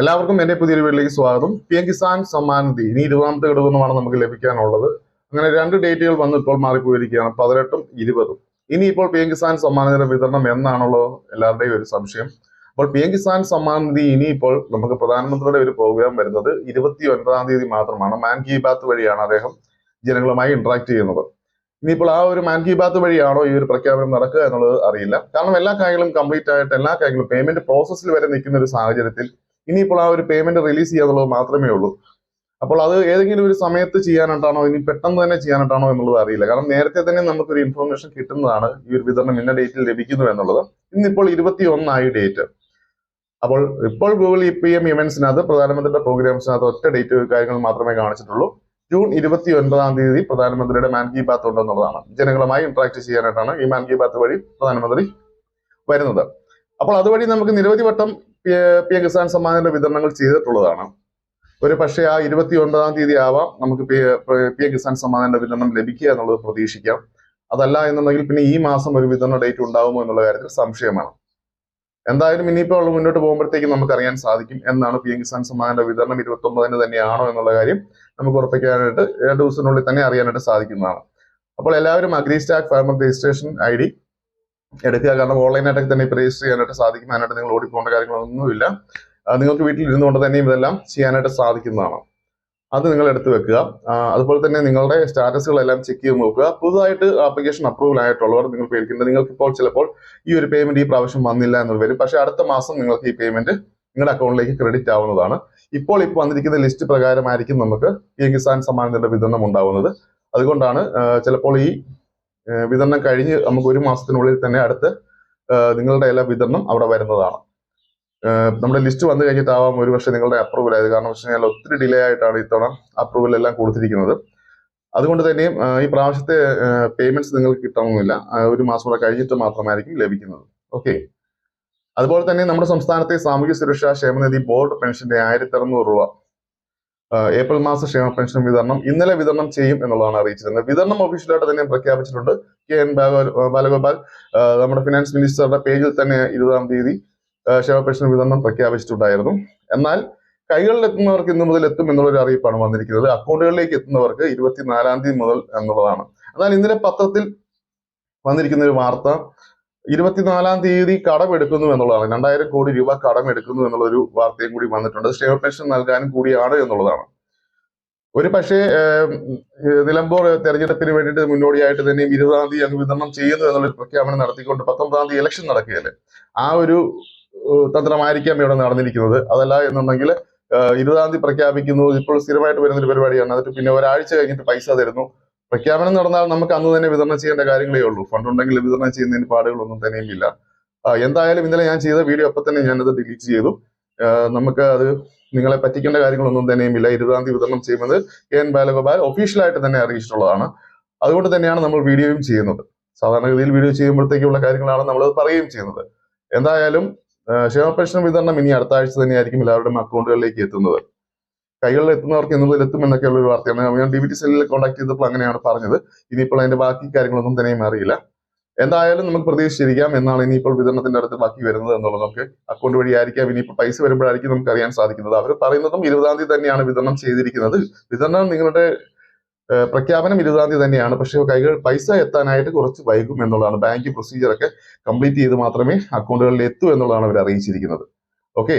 എല്ലാവർക്കും എന്റെ പുതിയൊരു വീട്ടിലേക്ക് സ്വാഗതം. P M Kisan Samman Nidhi. ഇനി ഇരുപതാമത്തെ ഘടകമാണ് നമുക്ക് ലഭിക്കാനുള്ളത്. അങ്ങനെ രണ്ട് ഡേറ്റുകൾ വന്ന് ഇപ്പോൾ മാറിപ്പോയിരിക്കുകയാണ്. പതിനെട്ടും ഇരുപതും. ഇനി ഇപ്പോൾ പി എം കിസാൻ നിധിയുടെ വിതരണം എന്നാണുള്ളത് എല്ലാവരുടെയും ഒരു സംശയം. അപ്പോൾ പി എം കിസാൻ സമ്മാൻ നിധി ഇനിയിപ്പോൾ നമുക്ക് പ്രധാനമന്ത്രിയുടെ ഒരു പ്രോഗ്രാം വരുന്നത് ഇരുപത്തി ഒൻപതാം തീയതി മാത്രമാണ്. മാൻ കി ബാത്ത് വഴിയാണ് അദ്ദേഹം ജനങ്ങളുമായി ഇന്ററാക്ട് ചെയ്യുന്നത്. ഇനിയിപ്പോൾ ആ ഒരു മാൻ കി ബാത്ത് വഴിയാണോ ഈ ഒരു പ്രഖ്യാപനം നടക്കുക എന്നുള്ളത് അറിയില്ല. കാരണം എല്ലാ കാര്യങ്ങളും കംപ്ലീറ്റ് ആയിട്ട് എല്ലാ കാര്യങ്ങളും പേയ്മെന്റ് പ്രോസസ്സിൽ വരെ നിൽക്കുന്ന ഒരു സാഹചര്യത്തിൽ ഇനിയിപ്പോൾ ആ ഒരു പേയ്മെന്റ് റിലീസ് ചെയ്യാന്നുള്ളത് മാത്രമേ ഉള്ളൂ. അപ്പോൾ അത് ഏതെങ്കിലും ഒരു സമയത്ത് ചെയ്യാനായിട്ടാണോ ഇനി പെട്ടെന്ന് തന്നെ ചെയ്യാനായിട്ടാണോ എന്നുള്ളത് അറിയില്ല. കാരണം നേരത്തെ തന്നെ നമുക്കൊരു ഇൻഫർമേഷൻ കിട്ടുന്നതാണ് ഈ ഒരു വിതരണം ഇന്ന ഡേറ്റിൽ ലഭിക്കുന്നു എന്നുള്ളത്. ഇന്നിപ്പോൾ ഇരുപത്തി ഒന്നായി ഡേറ്റ് അപ്പോൾ ഇപ്പോൾ ഗൂഗിൾ ഇ പി എം ഇവന്റ്സിനകത്ത് പ്രധാനമന്ത്രിയുടെ പ്രോഗ്രാംസിനകത്ത് ഒറ്റ ഡേറ്റ് കാര്യങ്ങൾ മാത്രമേ കാണിച്ചിട്ടുള്ളൂ. ജൂൺ ഇരുപത്തി ഒൻപതാം തീയതി പ്രധാനമന്ത്രിയുടെ മാൻ കി ബാത്ത് ഉണ്ടെന്നുള്ളതാണ്. ജനങ്ങളുമായി ഇന്ററാക്ട് ചെയ്യാനായിട്ടാണ് ഈ മാൻ കി ബാത്ത് വഴി പ്രധാനമന്ത്രി വരുന്നത്. അപ്പോൾ അതുവഴി നമുക്ക് നിരവധി വട്ടം പി എ കിസാൻ സമ്മാനത്തിന്റെ വിതരണങ്ങൾ ചെയ്തിട്ടുള്ളതാണ്. ഒരു പക്ഷേ ആ ഇരുപത്തി ഒൻപതാം തീയതി ആവാം നമുക്ക് പി എ എം കിസാൻ സമ്മാനത്തിന്റെ വിതരണം ലഭിക്കുക എന്നുള്ളത് പ്രതീക്ഷിക്കാം. അതല്ല എന്നുണ്ടെങ്കിൽ പിന്നെ ഈ മാസം ഒരു വിതരണ ഡേറ്റ് ഉണ്ടാകുമോ എന്നുള്ള കാര്യത്തിൽ സംശയമാണ് എന്തായാലും ഇനിയിപ്പോൾ മുന്നോട്ട് പോകുമ്പോഴത്തേക്കും നമുക്ക് അറിയാൻ സാധിക്കും എന്നാണ് പി എം കിസാൻ സമ്മാനത്തിന്റെ വിതരണം ഇരുപത്തി ഒമ്പതിന് തന്നെയാണോ എന്നുള്ള കാര്യം നമുക്ക് ഉറപ്പിക്കാനായിട്ട് രണ്ട് ദിവസത്തിനുള്ളിൽ തന്നെ അറിയാനായിട്ട് സാധിക്കുന്നതാണ്. അപ്പോൾ എല്ലാവരും agri stack farmer registration I D എടുക്കുക. കാരണം ഓൺലൈനായിട്ടൊക്കെ തന്നെ ഇപ്പോൾ രജിസ്റ്റർ ചെയ്യാനായിട്ട് സാധിക്കും അതിനായിട്ട് നിങ്ങൾ ഓടിപ്പോകേണ്ട കാര്യങ്ങളൊന്നുമില്ല. നിങ്ങൾക്ക് വീട്ടിൽ ഇരുന്നുകൊണ്ട് തന്നെയും ഇതെല്ലാം ചെയ്യാനായിട്ട് സാധിക്കുന്നതാണ്. അത് നിങ്ങൾ എടുത്തു വെക്കുക. അതുപോലെ തന്നെ നിങ്ങളുടെ സ്റ്റാറ്റസുകളെല്ലാം ചെക്ക് ചെയ്ത് നോക്കുക. പുതുതായിട്ട് ആപ്ലിക്കേഷൻ അപ്രൂവൽ ആയിട്ടുള്ളവർ നിങ്ങൾ പേടിക്കുന്നത് നിങ്ങൾക്ക് ഇപ്പോൾ ചിലപ്പോൾ ഈ ഒരു പേയ്മെന്റ് ഈ പ്രാവശ്യം വന്നില്ല എന്ന് വരും. പക്ഷേ അടുത്ത മാസം നിങ്ങൾക്ക് ഈ പേയ്മെന്റ് നിങ്ങളുടെ അക്കൗണ്ടിലേക്ക് ക്രെഡിറ്റ് ആവുന്നതാണ്. ഇപ്പോൾ ഇപ്പോൾ വന്നിരിക്കുന്ന ലിസ്റ്റ് പ്രകാരമായിരിക്കും നമുക്ക് ഈ കിസാൻ സമ്മാനത്തിന്റെ വിതരണം ഉണ്ടാവുന്നത്. അതുകൊണ്ടാണ് ചിലപ്പോൾ ഈ വിതരണം കഴിഞ്ഞ് നമുക്ക് ഒരു മാസത്തിനുള്ളിൽ തന്നെ അടുത്ത് നിങ്ങളുടെ എല്ലാ വിതരണം അവിടെ വരുന്നതാണ്. നമ്മുടെ ലിസ്റ്റ് വന്നു കഴിഞ്ഞിട്ടാവാം ഒരു പക്ഷേ നിങ്ങളുടെ അപ്രൂവൽ ആയത്. കാരണം വെച്ച് കഴിഞ്ഞാൽ ഒത്തിരി ഡിലേ ആയിട്ടാണ് ഇത്തവണ അപ്രൂവൽ എല്ലാം കൊടുത്തിരിക്കുന്നത്. അതുകൊണ്ട് തന്നെയും ഈ പ്രാവശ്യത്തെ പേയ്മെന്റ്സ് നിങ്ങൾക്ക് കിട്ടണമെന്നില്ല. ഒരു മാസം കൂടെ കഴിഞ്ഞിട്ട് മാത്രമായിരിക്കും ലഭിക്കുന്നത്. ഓക്കെ അതുപോലെ തന്നെ നമ്മുടെ സംസ്ഥാനത്തെ സാമൂഹ്യ സുരക്ഷാ ക്ഷേമനിധി ബോർഡ് പെൻഷന്റെ ആയിരത്തി അറുന്നൂറ് രൂപ. ഏപ്രിൽ മാസ ക്ഷേമ പെൻഷൻ വിതരണം ഇന്നലെ വിതരണം ചെയ്യും എന്നുള്ളതാണ് അറിയിച്ചിരുന്നത്. വിതരണം ഒഫീഷ്യലായിട്ട് തന്നെ പ്രഖ്യാപിച്ചിട്ടുണ്ട്. കെ എൻ ബാല- ബാലഗോപാൽ. നമ്മുടെ ഫിനാൻസ് മിനിസ്റ്ററുടെ പേജിൽ തന്നെ ഇരുപതാം തീയതി ക്ഷേമ പെൻഷൻ വിതരണം പ്രഖ്യാപിച്ചിട്ടുണ്ടായിരുന്നു. എന്നാൽ കൈകളിൽ എത്തുന്നവർക്ക് ഇന്നു മുതൽ എത്തും എന്നുള്ളൊരു അറിയിപ്പാണ് വന്നിരിക്കുന്നത്. അക്കൗണ്ടുകളിലേക്ക് എത്തുന്നവർക്ക് ഇരുപത്തിനാലാം തീയതി മുതൽ എന്നുള്ളതാണ്. എന്നാൽ ഇന്നലെ പത്രത്തിൽ വന്നിരിക്കുന്ന ഒരു വാർത്ത ഇരുപത്തിനാലാം തീയതി കടമെടുക്കുന്നു എന്നുള്ളതാണ്. രണ്ടായിരം കോടി രൂപ കടമെടുക്കുന്നു എന്നുള്ള ഒരു വാർത്തയും കൂടി വന്നിട്ടുണ്ട്. സ്റ്റേ പെൻഷൻ നൽകാനും കൂടിയാണ് എന്നുള്ളതാണ്. ഒരു പക്ഷേ നിലമ്പൂർ തെരഞ്ഞെടുപ്പിന് വേണ്ടിയിട്ട് മുന്നോടിയായിട്ട് തന്നെ ഇരുപതാം തീയതി അങ്ങ് വിതരണം ചെയ്യുന്നു എന്നുള്ളൊരു പ്രഖ്യാപനം നടത്തിക്കൊണ്ട് പത്തൊമ്പതാം തീയതി ഇലക്ഷൻ നടക്കുകയല്ലേ? ആ ഒരു തന്ത്രമായിരിക്കാം ഇവിടെ നടന്നിരിക്കുന്നത്. അതല്ല എന്നുണ്ടെങ്കിൽ ഇരുപതാം തീയതി പ്രഖ്യാപിക്കുന്നു. ഇപ്പോൾ സ്ഥിരമായിട്ട് വരുന്ന ഒരു പരിപാടിയാണ്. അതിട്ട് പിന്നെ ഒരാഴ്ച കഴിഞ്ഞിട്ട് പൈസ തരുന്നു. പ്രഖ്യാപനം നടന്നാൽ നമുക്ക് അന്ന് തന്നെ വിതരണം ചെയ്യേണ്ട കാര്യങ്ങളേ ഉള്ളൂ. ഫണ്ട് ഉണ്ടെങ്കിൽ വിതരണം ചെയ്യുന്നതിന് പാടുകളൊന്നും തന്നെയും ഇല്ല എന്തായാലും ഇന്നലെ ഞാൻ ചെയ്ത വീഡിയോ അപ്പൊ തന്നെ ഞാനത് ഡിലീറ്റ് ചെയ്തു. നമുക്ക് അത് നിങ്ങളെ പറ്റിക്കേണ്ട കാര്യങ്ങളൊന്നും തന്നെയും ഇല്ല ഇരുപതാം തീയതി വിതരണം ചെയ്യുന്നത് എൻ ബാലഗോപാൽ ഒഫീഷ്യലായിട്ട് തന്നെ അറിയിച്ചിട്ടുള്ളതാണ്. അതുകൊണ്ട് തന്നെയാണ് നമ്മൾ വീഡിയോയും ചെയ്യുന്നത്. സാധാരണഗതിയിൽ വീഡിയോ ചെയ്യുമ്പോഴത്തേക്കുള്ള കാര്യങ്ങളാണ് നമ്മൾ പറയുകയും ചെയ്യുന്നത്. എന്തായാലും ക്ഷേമ പെൻഷൻ വിതരണം ഇനി അടുത്ത ആഴ്ച തന്നെയായിരിക്കും എല്ലാവരുടെയും അക്കൗണ്ടുകളിലേക്ക് എത്തുന്നത്. കൈകളിൽ എത്തുന്നവർക്ക് എന്ന് എത്തും എന്നൊക്കെയുള്ള ഒരു വാർത്തയാണ്. ഞാൻ ഡി ബി ടി സെല്ലിൽ കോൺടാക്ട് ചെയ്തപ്പോൾ അങ്ങനെയാണ് പറഞ്ഞത്. ഇനിയിപ്പോൾ അതിന്റെ ബാക്കി കാര്യങ്ങളൊന്നും തന്നെയും അറിയില്ല. എന്തായാലും നമുക്ക് പ്രതീക്ഷിച്ചിരിക്കാം എന്നാണ് ഇനിയിപ്പോൾ വിതരണത്തിന്റെ അടുത്ത് ബാക്കി വരുന്നത് എന്നുള്ളത്. നമുക്ക് അക്കൗണ്ട് വഴി ആയിരിക്കാം. ഇനിയിപ്പോൾ പൈസ വരുമ്പോഴായിരിക്കും നമുക്ക് അറിയാൻ സാധിക്കുന്നത്. അവർ പറയുന്നതും ഇരുപതാം തീയതി തന്നെയാണ് വിതരണം ചെയ്തിരിക്കുന്നത്. വിതരണം നിങ്ങളുടെ പ്രഖ്യാപനം ഇരുപതാം തീയതി തന്നെയാണ്. പക്ഷേ കൈകൾ പൈസ എത്താനായിട്ട് കുറച്ച് വൈകും എന്നുള്ളതാണ്. ബാങ്ക് പ്രൊസീജിയർ ഒക്കെ കംപ്ലീറ്റ് ചെയ്ത് മാത്രമേ അക്കൗണ്ടുകളിൽ എത്തൂ എന്നുള്ളതാണ് അവർ അറിയിച്ചിരിക്കുന്നത്. ഓക്കെ